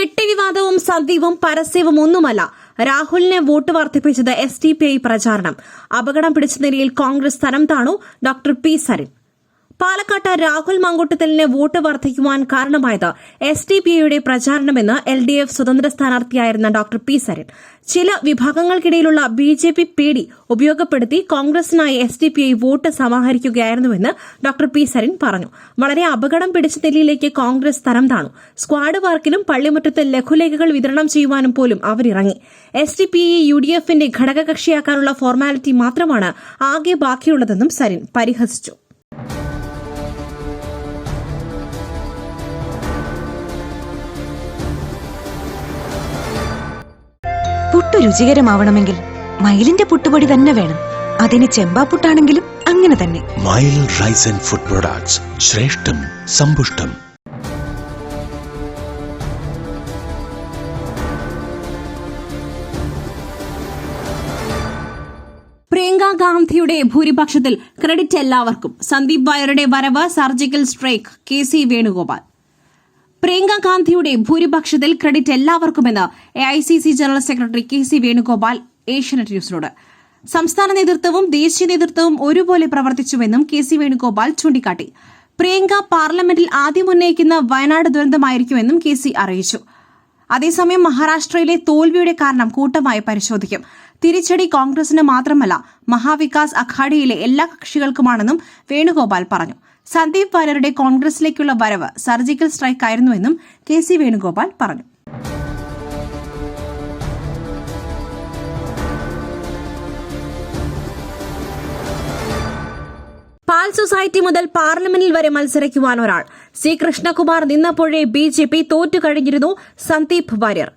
പെട്ടി വിവാദവും പരസ്യവും ഒന്നുമല്ല. രാഹുലിനെ വോട്ട് വർദ്ധിപ്പിച്ചത് എസ് ഡി പി ഐ പ്രചാരണം. അപകടം പിടിച്ച നിലയിൽ കോൺഗ്രസ് തരം താണു ഡോക്ടർ പി സരിൻ. പാലക്കാട്ട് രാഹുൽ മങ്കൂട്ടത്തലിന് വോട്ട് വർദ്ധിക്കുവാൻ കാരണമായത് എസ് ഡി പി ഐയുടെ പ്രചാരണമെന്ന് എൽ ഡി എഫ് സ്വതന്ത്ര സ്ഥാനാർത്ഥിയായിരുന്ന ഡോക്ടർ പി സരൻ. ചില വിഭാഗങ്ങൾക്കിടയിലുള്ള ബി ജെ പി പേടി ഉപയോഗപ്പെടുത്തി കോൺഗ്രസിനായി S D P I vote സമാഹരിക്കുകയായിരുന്നുവെന്ന് doctor P Saran പറഞ്ഞു. വളരെ അപകടം പിടിച്ച നിലയിലേക്ക് കോൺഗ്രസ് തരം താണു. സ്ക്വാഡ് പാർക്കിലും പള്ളിമുറ്റത്ത് ലഘുലേഖകൾ വിതരണം ചെയ്യുവാനും പോലും അവരിറങ്ങി. S D P I U D എഫിന്റെ ഘടകകക്ഷിയാക്കാനുള്ള ഫോർമാലിറ്റി മാത്രമാണ് ആകെ ബാക്കിയുള്ളതെന്നും സരിൻ പരിഹസിച്ചു. പുട്ടു രുചികരമാവണമെങ്കിൽ മയിലിന്റെ പുട്ടുപൊടി തന്നെ വേണം. അതിന് ചെമ്പാപ്പുട്ടാണെങ്കിലും അങ്ങനെ തന്നെ. മയിൽ റൈസ് ആൻഡ് ഫുഡ് പ്രൊഡക്ട്സ് ശ്രേഷ്ഠം സമ്പുഷ്ടം. പ്രിയങ്ക ഗാന്ധിയുടെ ഭൂരിപക്ഷത്തിൽ ക്രെഡിറ്റ് എല്ലാവർക്കും. സന്ദീപ് വാര്യരുടെ വരവ് surgical strike K C Venugopal. Priyanka ഗാന്ധിയുടെ ഭൂരിപക്ഷത്തിൽ credit എല്ലാവർക്കുമെന്ന് A I C C general secretary K C Venugopal Asianet ന്യൂസിനോട്. സംസ്ഥാന നേതൃത്വവും ദേശീയ നേതൃത്വവും ഒരുപോലെ പ്രവർത്തിച്ചുവെന്നും കെ സി വേണുഗോപാൽ ചൂണ്ടിക്കാട്ടി. പ്രിയങ്ക പാർലമെന്റിൽ ആദ്യം ഉന്നയിക്കുന്ന വയനാട് ദുരന്തമായിരിക്കുമെന്നും കെ സി അറിയിച്ചു. അതേസമയം മഹാരാഷ്ട്രയിലെ തോൽവിയുടെ കാരണം കൂട്ടമായി പരിശോധിക്കും. തിരിച്ചടി കോൺഗ്രസിന് മാത്രമല്ല മഹാവികാസ് അഖാഡിയിലെ എല്ലാ കക്ഷികൾക്കുമാണെന്നും വേണുഗോപാൽ പറഞ്ഞു. സന്ദീപ് വാര്യരുടെ കോൺഗ്രസിലേക്കുള്ള വരവ് സർജിക്കൽ സ്ട്രൈക്കായിരുന്നുവെന്നും കെ സി വേണുഗോപാൽ പറഞ്ഞു. പാൽ സൊസൈറ്റി മുതൽ പാർലമെന്റിൽ വരെ മത്സരിക്കുവാൻ ഒരാൾ. സി. കൃഷ്ണകുമാർ നിന്നപ്പോഴേ ബി ജെ പി തോറ്റുകഴിഞ്ഞിരുന്നു സന്ദീപ് വാര്യർ.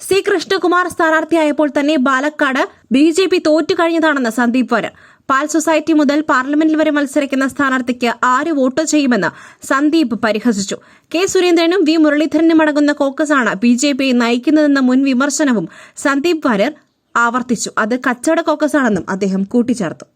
സി. കൃഷ്ണകുമാർ സ്ഥാനാർത്ഥിയായപ്പോൾ തന്നെ പാലക്കാട് ബി ജെ പി തോറ്റുകഴിഞ്ഞതാണെന്ന് സന്ദീപ് വാര്യർ. പാൽ സൊസൈറ്റി മുതൽ പാർലമെന്റിൽ വരെ മത്സരിക്കുന്ന സ്ഥാനാർത്ഥിക്ക് ആര് വോട്ട് ചെയ്യുമെന്ന് സന്ദീപ് പരിഹസിച്ചു. കെ. സുരേന്ദ്രനും വി. മുരളീധരനും അടങ്ങുന്ന കോക്കസാണ് ബി ജെ പി നയിക്കുന്നതെന്ന മുൻ വിമർശനവും സന്ദീപ് വാര്യർ ആവർത്തിച്ചു. അത് കച്ചവട കോക്കസാണെന്നും അദ്ദേഹം കൂട്ടിച്ചേർത്തു.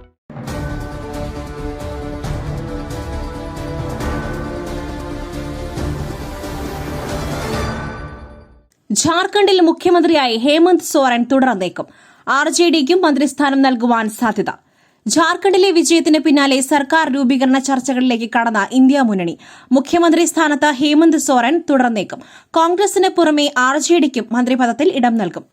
ഝാർഖണ്ഡിൽ മുഖ്യമന്ത്രിയായി ഹേമന്ത് സോറൻ തുടർന്നേക്കും. ആർ ജെ ഡിക്കും മന്ത്രിസ്ഥാനം നൽകുവാൻ സാധ്യത. ജാർഖണ്ഡിലെ വിജയത്തിന് പിന്നാലെ സർക്കാർ രൂപീകരണ ചർച്ചകളിലേക്ക് കടന്ന ഇന്ത്യ മുന്നണി. മുഖ്യമന്ത്രി സ്ഥാനത്ത് ഹേമന്ത് സോറൻ തുടർന്നേക്കും. കോൺഗ്രസിന് പുറമെ ആർ ജെ ഡിക്കും മന്ത്രിപദത്തിൽ ഇടം നൽകും.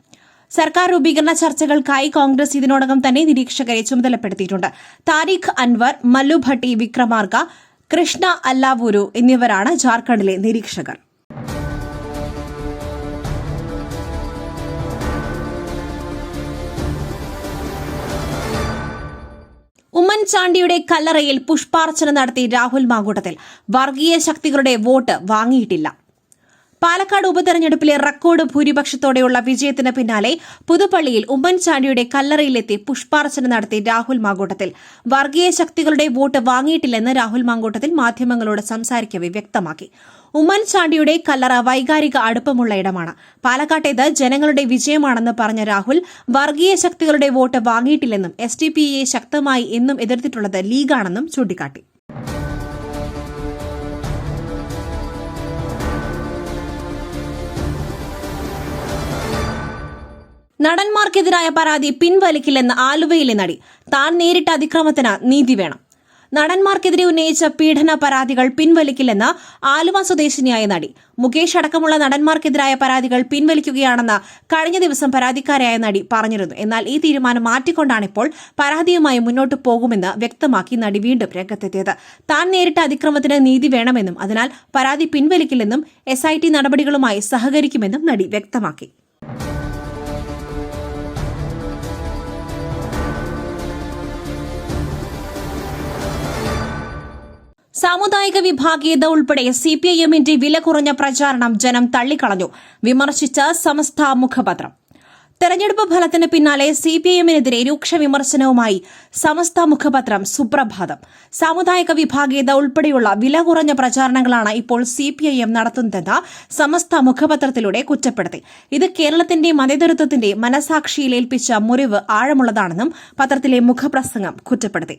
സർക്കാർ രൂപീകരണ ചർച്ചകൾക്കായി കോൺഗ്രസ് ഇതിനോടകം തന്നെ നിരീക്ഷകരെ ചുമതലപ്പെടുത്തിയിട്ടുണ്ട്. താരിഖ് അൻവർ മല്ലു ഭട്ടി കൃഷ്ണ അല്ലാവൂരു എന്നിവരാണ് ജാർഖണ്ഡിലെ നിരീക്ഷകർ. ഉമ്മൻചാണ്ടിയുടെ കല്ലറയിൽ പുഷ്പാർച്ചന നടത്തി രാഹുൽ മാങ്കൂട്ടത്തിൽ. വർഗീയ ശക്തികളുടെ വോട്ട് വാങ്ങിയിട്ടില്ല. പാലക്കാട് ഉപതെരഞ്ഞെടുപ്പിലെ റെക്കോർഡ് ഭൂരിപക്ഷത്തോടെയുള്ള വിജയത്തിന് പിന്നാലെ പുതുപ്പള്ളിയിൽ ഉമ്മൻചാണ്ടിയുടെ കല്ലറയിലെത്തി പുഷ്പാർച്ചന നടത്തി രാഹുൽ മാങ്കൂട്ടത്തിൽ. വർഗീയ ശക്തികളുടെ വോട്ട് വാങ്ങിയിട്ടില്ലെന്ന് രാഹുൽ മാങ്കൂട്ടത്തിൽ മാധ്യമങ്ങളോട് സംസാരിക്കവെ വ്യക്തമാക്കി. ഉമ്മൻചാണ്ടിയുടെ കല്ലറ വൈകാരിക അടുപ്പമുള്ള ഇടമാണ്. പാലക്കാട്ടേത് ജനങ്ങളുടെ വിജയമാണെന്ന് പറഞ്ഞ രാഹുൽ വർഗീയ ശക്തികളുടെ വോട്ട് വാങ്ങിയിട്ടില്ലെന്നും എസ് ഡി പി ശക്തമായി എന്നും എതിർത്തിട്ടുള്ളത് ലീഗാണെന്നും ചൂണ്ടിക്കാട്ടി. നടന്മാർക്കെതിരായ പരാതി പിൻവലിക്കില്ലെന്ന് ആലുവയിലെ നടി. താൻ നേരിട്ട അതിക്രമത്തിന് നീതി വേണം. നടന്മാർക്കെതിരെ ഉന്നയിച്ച പീഡന പരാതികൾ പിൻവലിക്കില്ലെന്ന് ആലുവ സ്വദേശിനിയായ നടി. മുകേഷ് അടക്കമുള്ള നടന്മാർക്കെതിരായ പരാതികൾ പിൻവലിക്കുകയാണെന്ന് കഴിഞ്ഞ ദിവസം പരാതിക്കാരായ നടി പറഞ്ഞിരുന്നു. എന്നാൽ ഈ തീരുമാനം മാറ്റിക്കൊണ്ടാണിപ്പോൾ പരാതിയുമായി മുന്നോട്ട് പോകുമെന്ന് വ്യക്തമാക്കി നടി വീണ്ടും രംഗത്തെത്തിയത്. താൻ നേരിട്ട അതിക്രമത്തിന് നീതി വേണമെന്നും അതിനാൽ പരാതി പിൻവലിക്കില്ലെന്നും എസ് നടപടികളുമായി സഹകരിക്കുമെന്നും നടി വ്യക്തമാക്കി. സാമുദായിക വിഭാഗീയത ഉൾപ്പെടെ സി പി ഐ എമ്മിന്റെ വില കുറഞ്ഞ പ്രചാരണം ജനം തള്ളിക്കളഞ്ഞു. വിമർശിച്ച സമസ്ത മുഖപത്രം. തെരഞ്ഞെടുപ്പ് ഫലത്തിന് പിന്നാലെ സി പി ഐ എമ്മിനെതിരെ രൂക്ഷ വിമർശനവുമായി സമസ്ത മുഖപത്രം സുപ്രഭാതം. സാമുദായിക വിഭാഗീയത ഉൾപ്പെടെയുള്ള വില കുറഞ്ഞ പ്രചാരണങ്ങളാണ് ഇപ്പോൾ സി പി ഐ എം നടത്തുന്നതെന്ന് സമസ്ത മുഖപത്രത്തിലൂടെ കുറ്റപ്പെടുത്തി. ഇത് കേരളത്തിന്റെ മതേതരത്വത്തിന്റെ മനസാക്ഷിയിൽ ഏൽപ്പിച്ച മുറിവ് ആഴമുള്ളതാണെന്നും പത്രത്തിലെ മുഖപ്രസംഗം കുറ്റപ്പെടുത്തി.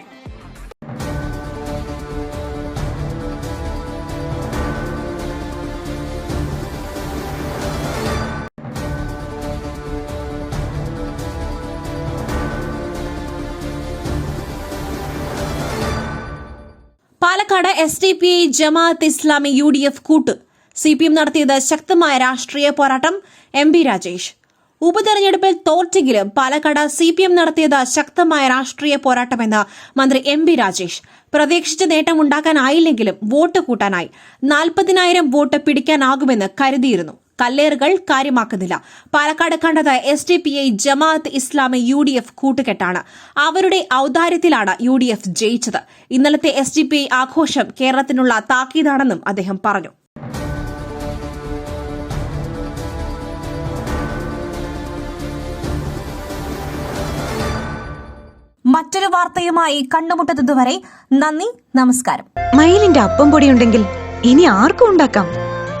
Palakkad S D P I Jamaat Islami U D F കൂട്ട് സി പി എം നടത്തിയത് ശക്തമായ രാഷ്ട്രീയ പോരാട്ടം എം പി രാജേഷ്. ഉപതെരഞ്ഞെടുപ്പിൽ തോറ്റെങ്കിലും പാലക്കാട് സി പി എം നടത്തിയത് ശക്തമായ രാഷ്ട്രീയ പോരാട്ടമെന്ന് മന്ത്രി എം പി രാജേഷ്. പ്രതീക്ഷിച്ച നേട്ടമുണ്ടാക്കാനായില്ലെങ്കിലും വോട്ട് കൂട്ടാനായി. നാൽപ്പതിനായിരം വോട്ട് പിടിക്കാനാകുമെന്ന് കരുതിയിരുന്നു. കല്ലേറുകൾ കാര്യമാക്കുന്നില്ല. പാലക്കാട് കണ്ടത് S D P I Jamaat Islami U D F കൂട്ടുകെട്ടാണ്. അവരുടെ ഔദാര്യത്തിലാണ് യു ഡി എഫ് ജയിച്ചത്. ഇന്നലത്തെ എസ് ഡി പി ഐ ആഘോഷം കേരളത്തിനുള്ള താക്കീതാണെന്നും അദ്ദേഹം പറഞ്ഞു. മറ്റൊരു വാർത്തയുമായി കണ്ടുമുട്ടുന്നതുവരെ നന്ദി നമസ്കാരം. മയിലിന്റെ അപ്പം പൊടിയുണ്ടെങ്കിൽ ഇനി ആർക്കും ഉണ്ടാക്കാം?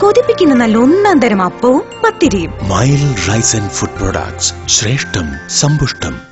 കൊതിപ്പിക്കുന്ന നല്ല ഒന്നാം തരം അപ്പവും പത്തിരിയും. Mayil rice and food products ശ്രേഷ്ഠം സമ്പുഷ്ടം